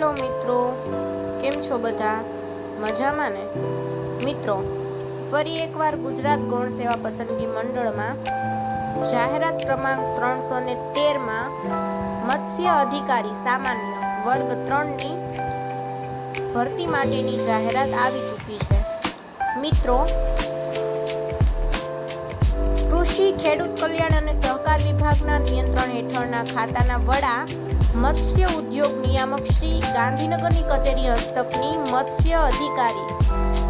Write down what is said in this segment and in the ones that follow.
Hello મિત્રો, કેમ છો બધા? મજામાં ને? મિત્રો, ફરી એકવાર ગુજરાત ગૌણ સેવા પસંદગી મંડળમાં જાહેરાત ક્રમાંક ત્રણસો ને તેરમાં મત્સ્ય અધિકારી સામાન્ય વર્ગ ત્રણની ભરતી માટેની જાહેરાત આવી ચૂકી છે. મિત્રો, કૃષિ, ખેડૂત કલ્યાણ અને સહકાર વિભાગના નિયંત્રણ હેઠળના ખાતાના વડા મત્સ્ય ઉદ્યોગ નિયામક શ્રી ગાંધીનગરની કચેરી હસ્તકની મત્સ્ય અધિકારી.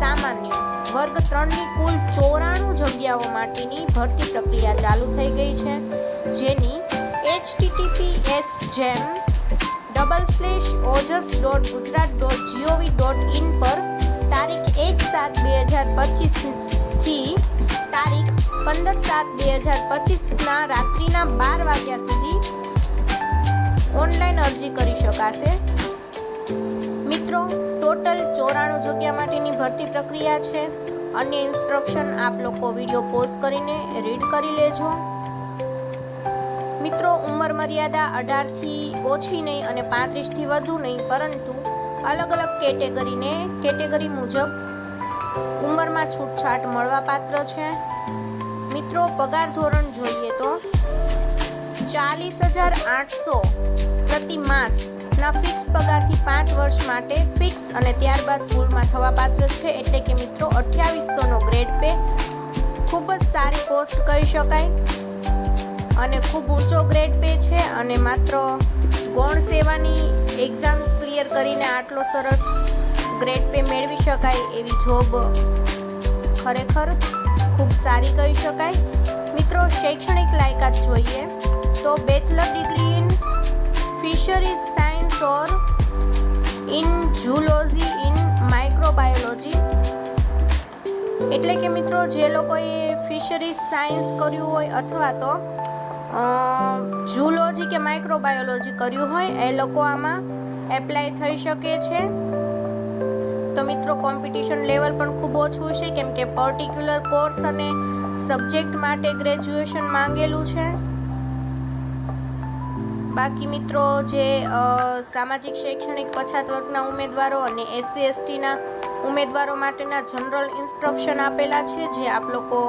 સામાન્ય. વર્ગ ત્રણની કુલ ચોરાણું જગ્યાઓ માટેની ભરતી પ્રક્રિયા ચાલુ થઈ ગઈ છે, જેની એચટીટીપીએસ જેમ double slash Ojas dot Gujarat dot GOV dot in પર તારીખ એક સાત બે હજાર પચીસથી તારીખ પંદર સાત બે હજાર પચીસના રાત્રિના બાર વાગ્યા સુધી ઓનલાઈન અરજી કરી શકાશે. મિત્રો, ટોટલ ચોરાણું જગ્યા માટેની ભરતી પ્રક્રિયા છે. અન્ય ઇન્સ્ટ્રક્શન આપ લોકો વીડિયો પોઝ કરીને રીડ કરી લેજો. મિત્રો, ઉંમર મર્યાદા અઢારથી ઓછી નહીં અને પાંત્રીસથી વધુ નહીં, પરંતુ અલગ અલગ કેટેગરીને કેટેગરી મુજબ ઉંમરમાં છૂટછાટ મળવાપાત્ર છે. મિત્રો, પગાર ધોરણ જોઈએ તો ચાલીસ હજાર આઠસો પ્રતિ માસના ફિક્સ પગારથી પાંચ વર્ષ માટે ફિક્સ અને ત્યારબાદ ફૂલમાં થવા પાત્ર છે. એટલે કે મિત્રો અઠ્યાવીસોનો ગ્રેડ પે ખૂબ જ સારી પોસ્ટ કહી શકાય. અને ખૂબ ઊંચો ગ્રેડ પે છે. અને માત્ર ગૌણ સેવાની એક્ઝામ્સ ક્લિયર કરીને આટલો સરસ ગ્રેડ પે મેળવી શકાય એવી જોબ ખરેખર ખૂબ સારી કહી શકાય. મિત્રો, શૈક્ષણિક લાયકાત જોઈએ. તો bachelor degree in fisheries science or in zoology in microbiology એટલે કે મિત્રો, જે લોકોએ ફિશરીઝ સાયન્સ કર્યું હોય અથવા તો ઝૂલોજી કે માઇક્રોબાયોલોજી કર્યું હોય, એ લોકો આમાં એપ્લાય થઈ શકે છે. તો મિત્રો કોમ્પિટિશન લેવલ પણ ખૂબ ઓછું છે, કેમ કે પર્ટિક્યુલર કોર્સ અને સબ્જેક્ટ માટે ગ્રેજ્યુએશન માંગેલું છે. બાકી મિત્રો જે સામાજિક, શૈક્ષણિક પછાત વર્ગના ઉમેદવારો અને એસસી એસટીના ઉમેદવારો માટેના જનરલ ઇન્સ્ટ્રક્શન આપેલા છે, જે આપ લોકો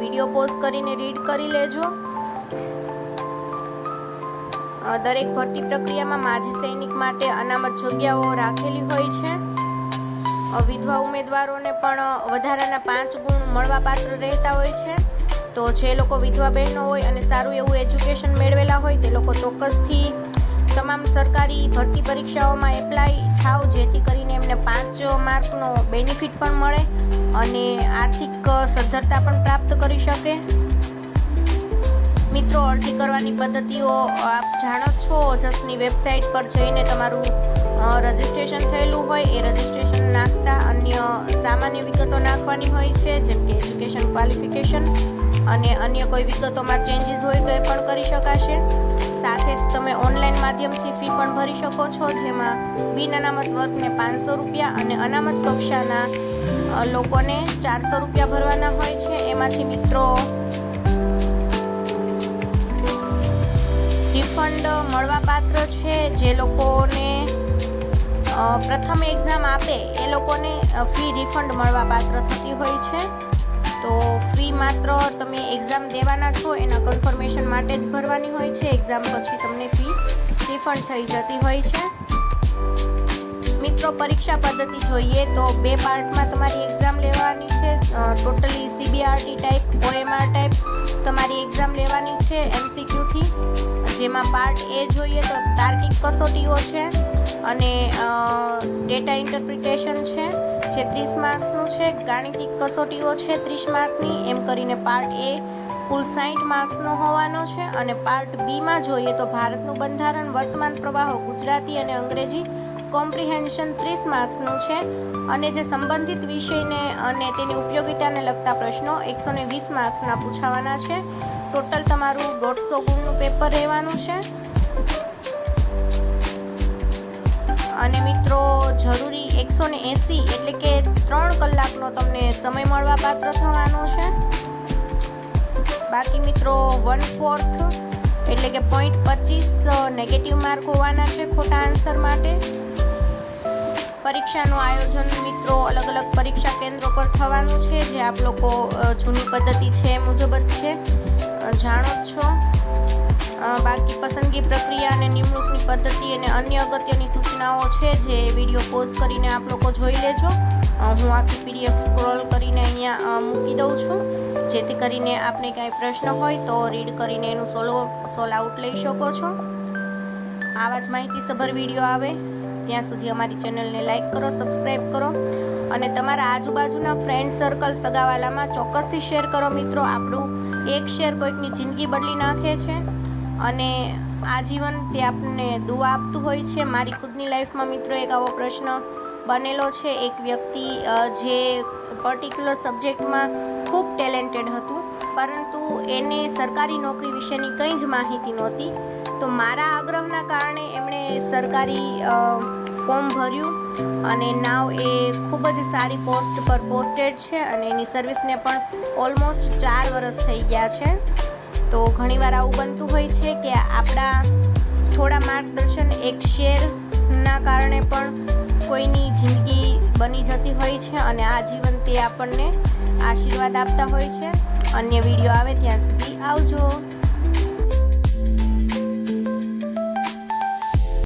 વીડિયો પોઝ કરીને રીડ કરી લેજો. દરેક ભરતી પ્રક્રિયામાં માજી સૈનિક માટે અનામત જગ્યાઓ રાખેલી હોય છે. વિધવા ઉમેદવારોને પણ વધારાના પાંચ ગુણ મળવાપાત્ર રહેતા હોય છે. તો જે લોકો વિધવા બહેનો હોય અને સારું એવું એજ્યુકેશન મેળવેલા હોય તે લોકો ચોક્કસથી તમામ સરકારી ભરતી પરીક્ષાઓમાં એપ્લાય થાવ, જેથી કરીને એમને પાંચ માર્કનો બેનિફિટ પણ મળે અને આર્થિક સદ્ધરતા પણ પ્રાપ્ત કરી શકે. મિત્રો, અરજી કરવાની પદ્ધતિઓ આપ જાણો છો. ઓજસની વેબસાઇટ પર જઈને તમારું રજિસ્ટ્રેશન થયેલું હોય, એ રજિસ્ટ્રેશન નાખતા અન્ય સામાન્ય વિગતો નાખવાની હોય છે, જેમ કે એજ્યુકેશન ક્વોલિફિકેશન અને અન્ય કોઈ વિગતોમાં ચેન્જીસ હોય તો એ પણ કરી શકાશે. સાથે જ તમે ઓનલાઈન માધ્યમથી ફી પણ ભરી શકો છો, જેમાં બિન અનામત વર્ગને પાંચસો રૂપિયા અને અનામત કક્ષાના લોકોને ચારસો રૂપિયા ભરવાના હોય છે. એમાંથી મિત્રો રિફંડ મળવાપાત્ર છે. જે લોકોને પ્રથમ એક્ઝામ આપે, એ લોકોને ફી રિફંડ મળવાપાત્ર થતી હોય છે. તો ફી માત્ર તમે એક્ઝામ દેવાના છો એના કન્ફર્મેશન માટે જ ભરવાની હોય છે. એક્ઝામ પછી તમને ફી રિફંડ થઈ જતી હોય છે. મિત્રો, પરીક્ષા પદ્ધતિ જોઈએ તો બે પાર્ટમાં તમારી એક્ઝામ લેવાની છે. Totally CBRT type OMR type તમારી એક્ઝામ લેવાની છે એમસીક્યુથી જેમાં પાર્ટ એ જોઈએ તો તાર્કિક કસોટીઓ છે. અને ડેટા ઇન્ટરપ્રિટેશન છે, જે ત્રીસ માર્ક્સનું છે, ગાણિતિક કસોટીઓ છે ત્રીસ માર્કની, એમ કરીને પાર્ટ એ કુલ સાઠ માર્ક્સનો હોવાનો છે અને પાર્ટ બીમાં જોઈએ તો ભારતનું બંધારણ, વર્તમાન પ્રવાહો, ગુજરાતી અને અંગ્રેજી કોમ્પ્રિહેન્શન ત્રીસ માર્ક્સનું છે અને જે સંબંધિત વિષયને અને તેની ઉપયોગિતાને લગતા પ્રશ્નો એકસો ને વીસ માર્ક્સના પૂછાવાના છે. ટોટલ તમારું દોઢસો ગુણનું પેપર રહેવાનું છે. અને મિત્રો, જરૂરી એકસો ને એંસી એટલે કે ત્રણ કલાકનો તમને સમય મળવા પાત્ર થવાનો છે. બાકી મિત્રો વન ફોર્થ એટલે કે પોઈન્ટ પચીસ નેગેટિવ માર્ક હોવાના છે ખોટા આન્સર માટે. પરીક્ષાનું આયોજન મિત્રો અલગ અલગ પરીક્ષા કેન્દ્રો પર થવાનું છે, જે આપ લોકો જૂની પદ્ધતિ છે એ મુજબ જ છે. જાણો છો. બાકી પસંદગી પ્રક્રિયા અને નિમણૂકની પદ્ધતિ અને અન્ય અગત્યની સૂચનાઓ છે જે વીડિયો પોઝ કરીને આપ લોકો જોઈ લેજો. હું આખી પીડીએફ સ્ક્રોલ કરીને અહીંયા મૂકી દઉં છું. જેથી કરીને આપને કાંઈ પ્રશ્ન હોય તો રીડ કરીને એનું સોલો સોલ આઉટ લઈ શકો છો. આવા જ માહિતીસભર વીડિયો આવે. ત્યાં સુધી અમારી ચેનલને લાઈક કરો સબસ્ક્રાઈબ કરો અને તમારા આજુબાજુના ફ્રેન્ડ સર્કલ સગાવાલામાં ચોક્કસથી શેર કરો મિત્રો. આપણું એક શેર કોઈકની જિંદગી બદલી નાખે છે. અને આજીવન તે આપણને દુઆ આપતું હોય છે. મારી ખુદની લાઈફમાં મિત્રો એક આવો પ્રશ્ન બનેલો છે. એક વ્યક્તિ જે પર્ટિક્યુલર સબ્જેક્ટમાં ખૂબ ટેલેન્ટેડ હતું, પરંતુ એને સરકારી નોકરી વિશેની કંઈ જ માહિતી નહોતી. તો મારા આગ્રહના કારણે એમણે સરકારી ફોર્મ ભર્યું અને નાવ એ ખૂબ જ સારી પોસ્ટ પર પોસ્ટેડ છે અને એની સર્વિસને પણ ઓલમોસ્ટ ચાર વર્ષ થઈ ગયા છે. તો ઘણીવાર આવું બનતું હોય છે કે આપણા થોડા માર્ગદર્શન એક શેરના કારણે પણ કોઈની જિંદગી બની જતી હોય છે અને આજીવન તે આપણને આશીર્વાદ આપતા હોય છે. અન્ય વીડિયો આવે ત્યાં સુધી આવજો.